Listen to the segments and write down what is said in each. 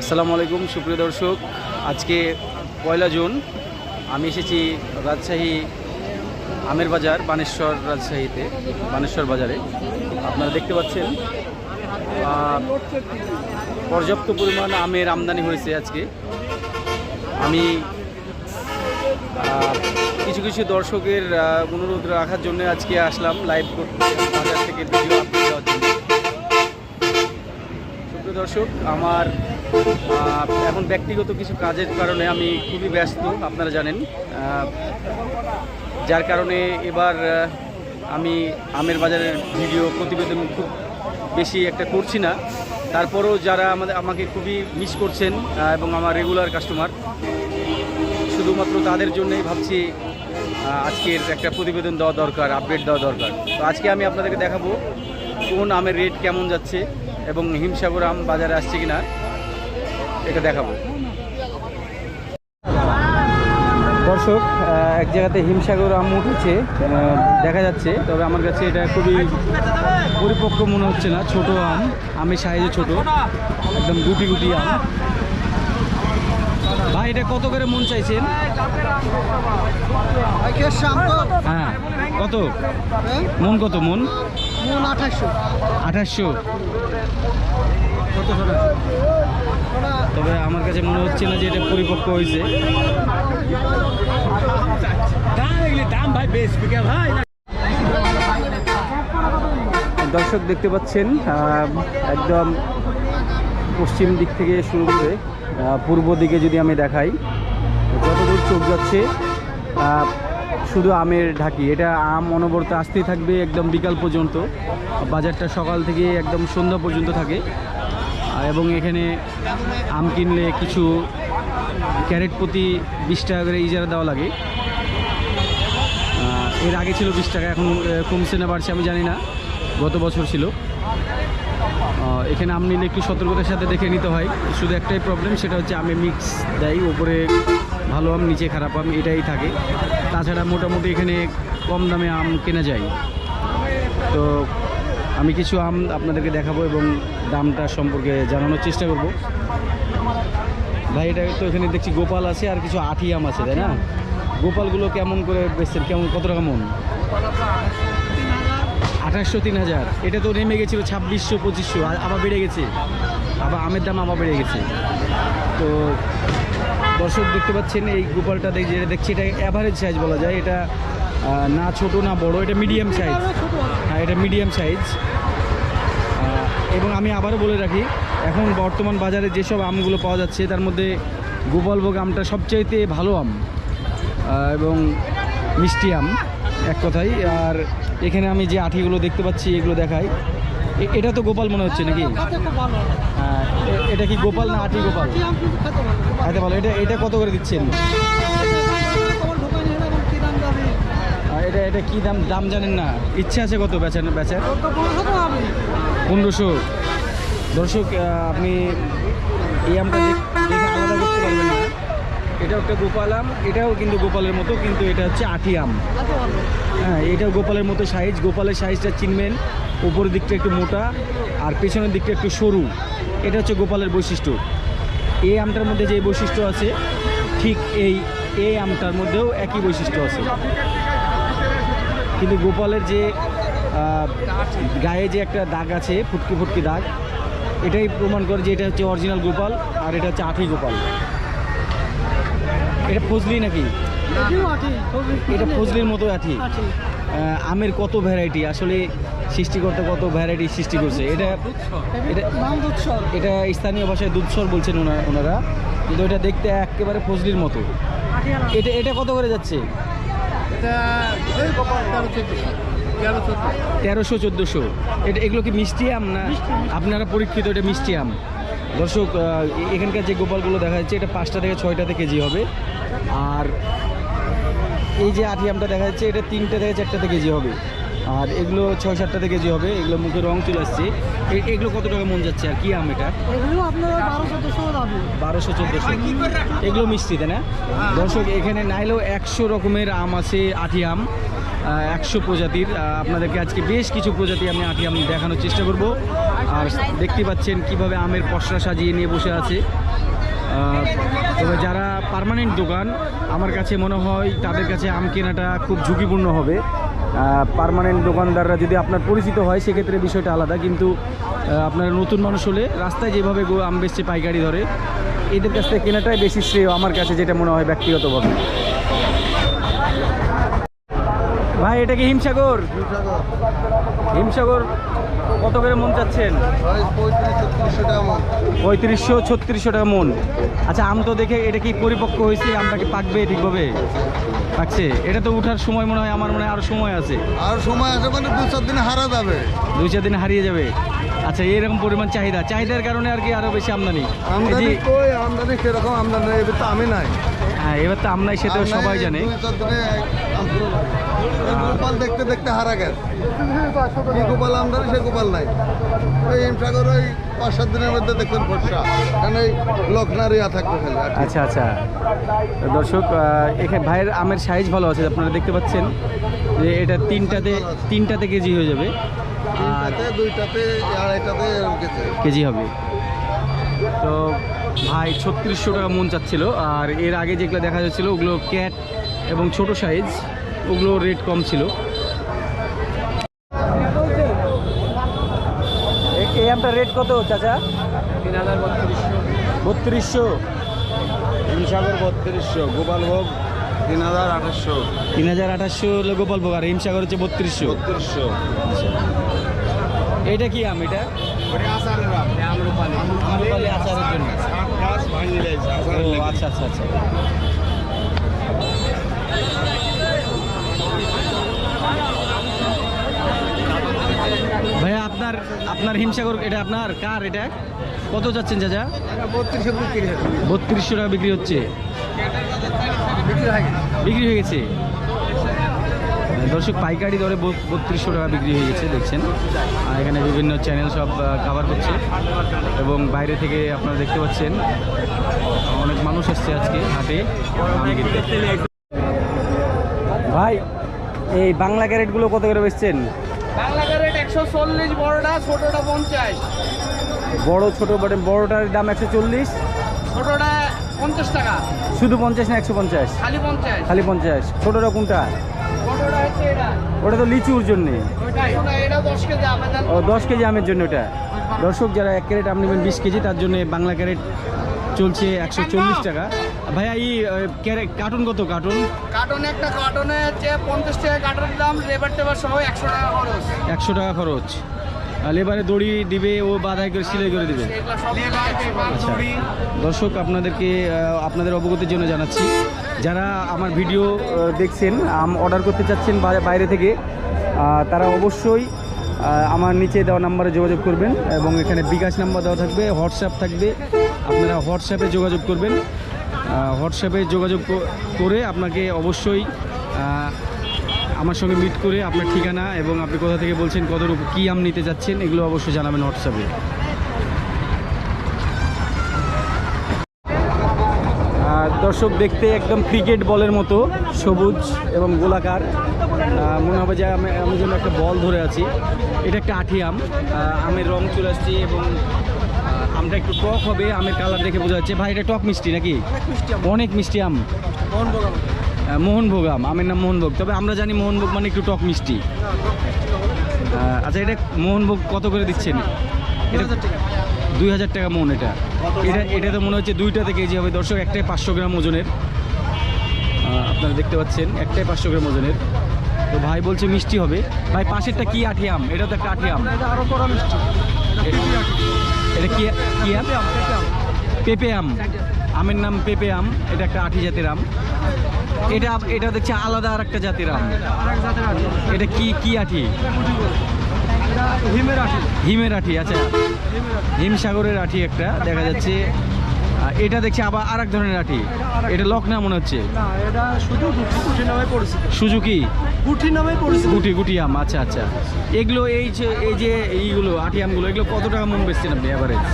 আসসালামু আলাইকুম, সুপ্রিয় দর্শক। আজকে পয়লা জুন, আমি এসেছি রাজশাহী আমের বাজার, বানেশ্বর রাজশাহীতে, বানেশ্বর বাজারে। আপনারা দেখতে পাচ্ছেন পর্যাপ্ত পরিমাণ আমের আমদানি হয়েছে আজকে। আমি কিছু কিছু দর্শকের অনুরোধ রাখার জন্য আজকে আসলাম লাইভ করতে, বাজার থেকে ভিডিও আপলোড দেওয়ার জন্য। দর্শক, আমার এখন ব্যক্তিগত কিছু কাজের কারণে আমি খুবই ব্যস্ত, আপনারা জানেন। যার কারণে এবার আমি আমের বাজারের ভিডিও প্রতিবেদন খুব বেশি একটা করছি না। তারপরেও যারা আমাদের, আমাকে খুবই মিস করছেন এবং আমার রেগুলার কাস্টমার শুধুমাত্র তাদের জন্যই ভাবছি আজকের একটা প্রতিবেদন দেওয়া দরকার আপডেট দেওয়া দরকার। তো আজকে আমি আপনাদেরকে দেখাবো কোন আমের রেট কেমন যাচ্ছে। এবং হিমসাগর আম বাজারে আসছে কিনা এটা দেখাবো। দর্শক এক জায়গাতে হিমসাগর আম উঠেছে দেখা যাচ্ছে তবে আমার কাছে এটা খুবই পরিপক্ক মনে হচ্ছে না। ছোট আম আমি সাইজে ছোট একদম গুটি গুটি আম। ভাই এটা কত করে মন চাইছেন? হ্যাঁ কত? মন কত মন? আঠাশশো তবে আমার কাছে মনে হচ্ছে না যে এটা পরিপক্ক হয়েছে। দর্শক দেখতে পাচ্ছেন একদম পশ্চিম দিক থেকে শুরু করে পূর্ব দিকে যদি আমি দেখাই, যতদূর চোখ যাচ্ছে শুধু আমের ঢাকি, এটা আম অনবরত আসতেই থাকবে একদম বিকাল পর্যন্ত। বাজারটা সকাল থেকে একদম সন্ধ্যা পর্যন্ত থাকে। এবং এখানে আম কিনলে কিছু ক্যারেট প্রতি বিশ টাকা করে ইজারা দেওয়া লাগে। এর আগে ছিল বিশ টাকা, এখন কমছে না, বাড়ছে আমি জানি না। গত বছর ছিল। এখানে আম নিলে একটু সতর্কতার সাথে দেখে নিতে হয়। শুধু একটাই প্রবলেম সেটা হচ্ছে আমে মিক্স দেয়। ওপরে ভালো আম, নিচে খারাপ আম, এটাই থাকে। তাছাড়া মোটামুটি এখানে কম দামে আম কেনা যায়। তো আমি কিছু আম আপনাদেরকে দেখাবো এবং দামটা সম্পর্কে জানানোর চেষ্টা করব। ভাই এটা তো এখানে দেখছি গোপাল আছে আর কিছু আঠি আম আছে তাই না? গোপালগুলো কেমন করে বেচছেন? কেমন কত টাকা মন? আঠাশশো তিন হাজার। এটা তো নেমে গেছিল ছাব্বিশশো পঁচিশশো আর- আবার বেড়ে গেছে। আবার আমের দাম আবার বেড়ে গেছে। তো দর্শক দেখতে পাচ্ছেন এই গোপালটা দেখ যেটা দেখছি এটা অ্যাভারেজ সাইজ বলা যায়। এটা না ছোট না বড় এটা মিডিয়াম সাইজ হ্যাঁ এটা মিডিয়াম সাইজ এবং আমি আবারও বলে রাখি এখন বর্তমান বাজারে যেসব আমগুলো পাওয়া যাচ্ছে তার মধ্যে গোপালভোগ আমটা সবচাইতে ভালো আম এবং মিষ্টি আম এক কথাই। আর এখানে আমি যে আঠিগুলো দেখতে পাচ্ছি এগুলো দেখাই। এ- এটা তো গোপাল মনে হচ্ছে নাকি? ভালো। হ্যাঁ, এটা কি গোপাল না আঠি গোপাল? খেতে ভালো, এটা এটা কত করে দিচ্ছেন? এটা এটা কি দাম দাম জানেন না? ইচ্ছা আছে কত বেচার বেচার? পনেরোশো। দর্শক আপনি এই আমটা এটাও একটা গোপাল আম, এটাও কিন্তু গোপালের মতো, কিন্তু এটা হচ্ছে আঠি আম। হ্যাঁ এটাও গোপালের মতো সাইজ। গোপালের সাইজটা চিনবেন। উপরের দিকটা একটু মোটা, আর পেছনের দিকটা একটু সরু। এটা হচ্ছে গোপালের বৈশিষ্ট্য। এই আমটার মধ্যে যে বৈশিষ্ট্য আছে ঠিক এই এই আমটার মধ্যেও একই বৈশিষ্ট্য আছে। কিন্তু গোপালের যে গায়ে যে একটা দাগ আছে ফুটকি ফুটকি দাগ এটাই প্রমাণ করে যে এটা হচ্ছে অরিজিনাল গোপাল আর এটা হচ্ছে আঠি গোপাল। এটা ফজলি নাকি? এটা ফজলির মতো আঠি আমের কত ভ্যারাইটি আসলে সৃষ্টিকর্তা কত ভ্যারাইটি সৃষ্টি করছে? এটা এটা এটা স্থানীয় ভাষায় দুধসর বলছেন ওনা- ওনারা। কিন্তু এটা দেখতে একেবারে ফজলির মতো। এটা এটা কত করে যাচ্ছে? তেরোশো চোদ্দোশো। এটা এগুলো কি মিষ্টি আম না আপনারা পরীক্ষিত এটা মিষ্টি আম। দর্শক এখানকার যে গোপালগুলো দেখা যাচ্ছে এটা পাঁচটা থেকে ছয়টাতে কেজি হবে। আর এই যে আঠি আমটা দেখা যাচ্ছে এটা তিনটে থেকে চারটাতে কেজি হবে। আর এগুলো ছয় সাতটাতে কেজি হবে এগুলো মুখে রং চলে আসছে। এগুলো কত টাকা মন যাচ্ছে আর কি আম এটা? বারোশো চোদ্দোশো এগুলো মিষ্টি তাই না? দর্শক এখানে নাইলেও একশো রকমের আম আছে আঠি আম একশো প্রজাতির। আপনাদেরকে আজকে বেশ কিছু প্রজাতি আমি আঠি আম দেখানোর চেষ্টা করব। আর দেখতে পাচ্ছেন কীভাবে আমের পসরা সাজিয়ে নিয়ে বসে আছে। তবে যারা পার্মানেন্ট দোকান, আমার কাছে মনে হয় তাদের কাছে আম কেনাটা খুব ঝুঁকিপূর্ণ হবে। পারমানেন্ট দোকানদাররা যদি আপনার পরিচিত হয়, সেক্ষেত্রে বিষয়টা আলাদা। কিন্তু আপনারা নতুন মানুষ হলে রাস্তায় যেভাবে আম বেচছে, পাইকারি ধরে এদের কাছ থেকে কেনাটাই বেশি শ্রেয় আমার কাছে, যেটা মনে হয় ব্যক্তিগতভাবে। ভাই, এটা কি হিমসাগর। হিমসাগর কত করে মন চাচ্ছেন? পঁয়ত্রিশশো ছত্রিশশো টাকা মন। আচ্ছা আম তো দেখে এটা কি পরিপক্ক হয়েছে? আমটা কি পাকবে ঠিকভাবে? পাকছে? এটা তো উঠার সময় মনে হয় আমার মনে হয় আরও সময় আছে। আর সময় আছে মানে দু চার দিনে হারা যাবে। দুই চার দিন হারিয়ে যাবে। আচ্ছা এরকম পরিমাণ চাহিদা। চাহিদার কারণে আর কি আরও বেশি আমদানি? আমদানি কই? আমদানি সেরকম আমদানি এবার তো আমি নাই। হ্যাঁ এবার তো আমনাই সেটা সবাই জানে। গোপাল দেখতে দেখতে হারা গেছে। কি গোপাল আমদানি সে গোপাল নাই। ওই হিমসাগর ওই পাঁচ সাত দিনের মধ্যে দেখবেন ফর্সা কারণ এই লক্ষণারিয়া থাকবে খালি আচ্ছা আচ্ছা। দর্শক এখানে ভাইয়ের আমের সাইজ ভালো আছে আপনারা দেখতে পাচ্ছেন যে এটা তিনটাতে তিনটাতে কেজি হয়ে যাবে। আর দুইটাতে আড়াইটাতে কেজি। হবে। তো ভাই ছত্রিশশো টাকা মন চাচ্ছিল আর এর আগে যেগুলো দেখা যাচ্ছিল ওগুলো ক্যাট এবং ছোট সাইজ ওগুলো রেট কম ছিল। এই আমটা রেট কত চাচা? তিন হাজার বত্রিশশো। বত্রিশশো? হিমসাগর বত্রিশশো গোপালভোগ তিন হাজার আঠাশশো। তিন হাজার আঠাশশো হলো গোপাল ভোগ আর হিমসাগর হচ্ছে বত্রিশশো। বত্রিশশো। এটা কি আম এটা? আম্রপালি আচারের জন্য। আচ্ছা আচ্ছা আচ্ছা ভাইয়া আপনার আপনার হিমসাগর, এটা আপনার কার এটা? কত যাচ্ছেন বত্রিশশো বিক্রি বত্রিশশো টাকা বিক্রি হচ্ছে। বিক্রি হয়ে গেছে। দর্শক, পাইকারি দরে বত্রিশশো টাকা বিক্রি হয়ে গেছে, দেখছেন। আর এখানে বিভিন্ন চ্যানেল সব কাভার করছে। এবং বাইরে থেকে আপনারা দেখতে পাচ্ছেন, অনেক মানুষ এসছে আজকে হাটে ভাই, এই বাংলা ক্যারেটগুলো কত করে বেচছেন? বাংলা একশো চল্লিশ বড়টা ছোটটা পঞ্চাশ। বড় ছোট মানে বড়টার দাম একশো চল্লিশ। ছোটটা পঞ্চাশ টাকা। শুধু পঞ্চাশ না একশো পঞ্চাশ? খালি পঞ্চাশ। খালি পঞ্চাশ। ছোটটা কোনটা? ছোটটা হচ্ছে এটা। ওটা তো লিচুর জন্যে। ও দশ কেজি আমের জন্য ওটা। দর্শক যারা এক ক্যারেট আম নেবেন বিশ কেজি তার জন্য বাংলা ক্যারেট চলছে একশো চল্লিশ টাকা। ভাইয়া এই কার্টুন কত কার্টুন কার্টুন একটা কার্টনে হচ্ছে পঞ্চাশ টাকা কার্টনের দাম লেবার টেবার সহ একশো টাকা খরচ। একশো টাকা খরচ। লেবারে দড়ি দিবে ও বাধাই করে সিলাই করে দিবে। আচ্ছা। দর্শক আপনাদেরকে আপনাদের অবগতির জন্য জানাচ্ছি যারা আমার ভিডিও দেখছেন আম অর্ডার করতে চাচ্ছেন বাইরে থেকে তারা অবশ্যই আমার নিচে দেওয়া নাম্বারে যোগাযোগ করবেন এবং এখানে বিকাশ নাম্বার দেওয়া থাকবে হোয়াটসঅ্যাপ থাকবে আপনারা হোয়াটসঅ্যাপে যোগাযোগ করবেন। হোয়াটসঅ্যাপে যোগাযোগ করে আপনাকে অবশ্যই আমার সঙ্গে মিট করে আপনার ঠিকানা এবং আপনি কোথা থেকে বলছেন, কত কী আম নিতে যাচ্ছেন, এগুলো অবশ্যই জানাবেন হোয়াটসঅ্যাপে। দর্শক দেখতে একদম ক্রিকেট বলের মতো, সবুজ এবং গোলাকার। মনে হবে যে আমি আমি যেন একটা বল ধরে আছি। এটা একটা আঠি আম। আমের রং চলে আসছে এবং আমটা একটু টক হবে আমের কালার দেখে বোঝা যাচ্ছে। ভাই এটা টক মিষ্টি নাকি? অনেক মিষ্টি আম। মোহনভোগ আম। আমের নাম মোহনভোগ। তবে আমরা জানি মোহনভোগ মানে একটু টক মিষ্টি। আচ্ছা এটা মোহনভোগ কত করে দিচ্ছেন? এটা দুই হাজার টাকা। মন এটা। এটা এটা তো মনে হচ্ছে দুইটাতে কেজি হবে। দর্শক একটাই পাঁচশো গ্রাম ওজনের। আপনারা দেখতে পাচ্ছেন একটাই পাঁচশো গ্রাম ওজনের। তো ভাই বলছে মিষ্টি হবে। ভাই পাশেরটা কি আঠি আম? এটা তো একটা আঠি আম। আরও করা মিষ্টি। এটা কি কি আম? পেঁপে আম। আমের নাম পেঁপে আম। এটা একটা আঠি জাতের আম। এটা এটা দেখছি আলাদা আর একটা জাতের আম। এটা কি কি আঠি? হিমের আঠি হিমের আঠি আচ্ছা। হিমসাগরের আঠি একটা দেখা যাচ্ছে। এটা দেখছি আবার আর এক ধরনের আঠি। এটা লকনা মনে হচ্ছে। সুজুকি? গুটি নামে পরিচিত গুটি গুটি আম আচ্ছা আচ্ছা। এগুলো এই যে এই যে এইগুলো আঠি আমগুলো এগুলো কত টাকা মন বেচছেন আপনি অ্যাভারেজ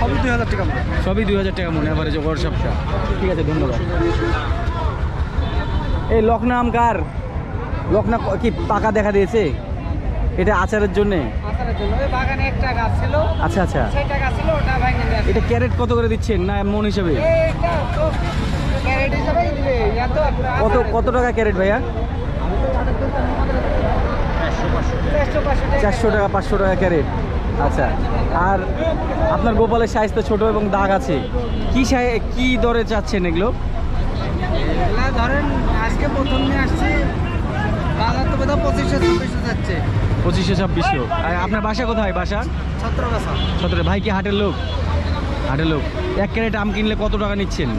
সবই দুই হাজার টাকা সবই দুই হাজার টাকা মন অ্যাভারেজ ওয়ার্কশপটা ঠিক আছে ধন্যবাদ। এই লকনা আম কার? লকনা কি পাকা দেখা দিয়েছে? এটা আচারের জন্যে? আচ্ছা জন্য। ওই বাগানে একটা গাছ ছিল। আচ্ছা আচ্ছা। এটা ক্যারেট কত করে দিচ্ছেন না মন হিসেবে এইটা তো ক্যারেট হিসাবেই দিবে ইয়া তো আপনার কত কত টাকা ক্যারেট ভাইয়া? চারশো টাকা পাঁচশো টাকা ক্যারেট। আচ্ছা আর আপনার গোপালের সাইজ তো ছোটো এবং দাগ আছে। কি সাই কি দরে চাচ্ছেন এগুলো? ধরেন আজকে প্রথম নিয়ে আসছি বাজার তো বোধহয় পঁচিশশো ছাব্বিশশো যাচ্ছে। পঁচিশশো ছাব্বিশশো। আর আপনার বাসা কোথায় বাসা? গাছা ভাই কি হাটের লোক? হাটের লোক। এক ক্যারেট আম কিনলে কত টাকা নিচ্ছেন?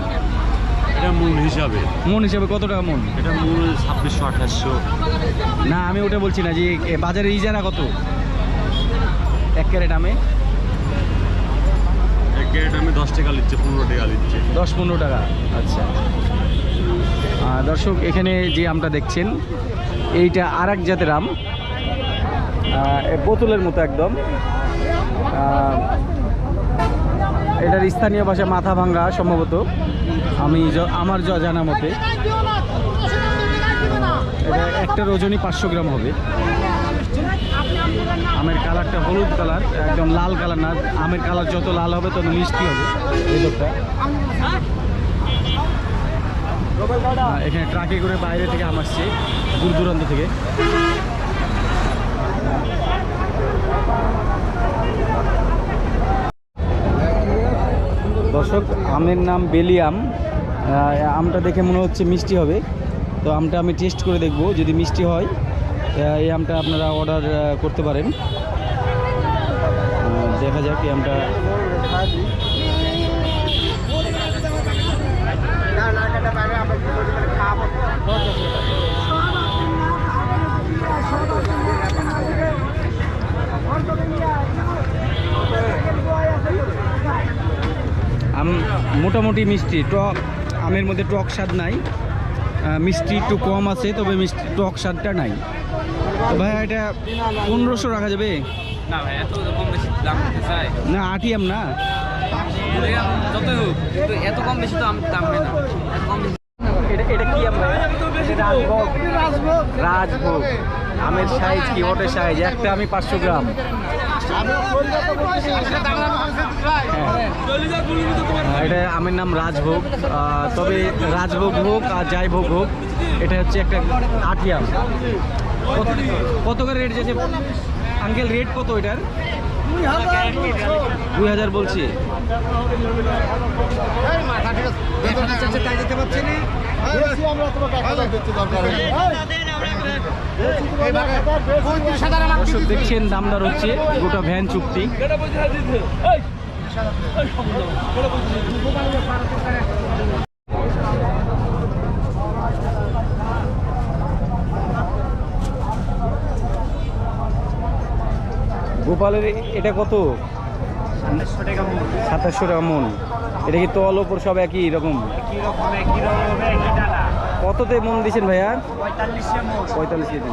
এটা মূল হিসাবে। মন হিসেবে কত টাকা মন এটা মূল ছাব্বিশশো আঠাশশো। না আমি ওটা বলছি না যে এ, বাজারে ইজারা কত? এক ক্যারেট আমে? এক ক্যারেট আমি দশ টাকা নিচ্ছে পনেরো টাকা নিচ্ছে দশ পনেরো টাকা আচ্ছা। আহ, দর্শক এখানে যে আমটা দেখছেন এইটা আর এক জাতের আম। আহ, এ বোতলের মতো একদম। আহ, এটার স্থানীয় ভাষা মাথা ভাঙ্গা সম্ভবত। আমি আমার য- জানা মতে এটা একটার ওজনই পাঁচশো গ্রাম হবে। আমের কালারটা হলুদ কালার একদম লাল কালার না। আমের কালার যত লাল হবে তত মিষ্টি হবে এখানে ট্রাকে করে বাইরে থেকে আম আসছে দূর দূরান্ত থেকে। দর্শক আমের নাম বেলি আম। আহ, আমটা দেখে মনে হচ্ছে মিষ্টি হবে। তো আমটা আমি টেস্ট করে দেখব, যদি মিষ্টি হয় এই আমটা আপনারা অর্ডার করতে পারেন। দেখা যাক এই আমটা আম মোটামুটি মিষ্টি, টক। আমের মধ্যে টক স্বাদ নাই মিষ্টি একটু কম আছে তবে মিষ্টি টক স্বাদটা নাই তো ভাই এটা পনেরোশো রাখা যাবে না ভাই এত কম বেশি দাম চাই না আটি আম না যত হোক কিন্তু এত কম বেশি তো দাম হয় না এত কম বেশি এটা এটা কি আম ভাই রাজভোগ রাজভোগ আমের সাইজ কি ওটের সাইজ একটা আমি পাঁচশো গ্রাম হ্যাঁ। এটা আমের নাম রাজভোগ। তবে রাজভোগ হোক আর যাই ভোগ হোক এটা হচ্ছে একটা আটি আম কত করে রেট যাচ্ছে? আঙ্কেল রেট কত এটার? দুই হাজার বলছি। দেখছেন দামদার হচ্ছে গোটা ভ্যান চুক্তি। গোপালের এটা কত? সাতাশশো টাকা মন। এটা কি তল ওপর সব একই রকম? কততে মন দিয়েছেন ভাইয়া? পঁয়তাল্লিশ দিন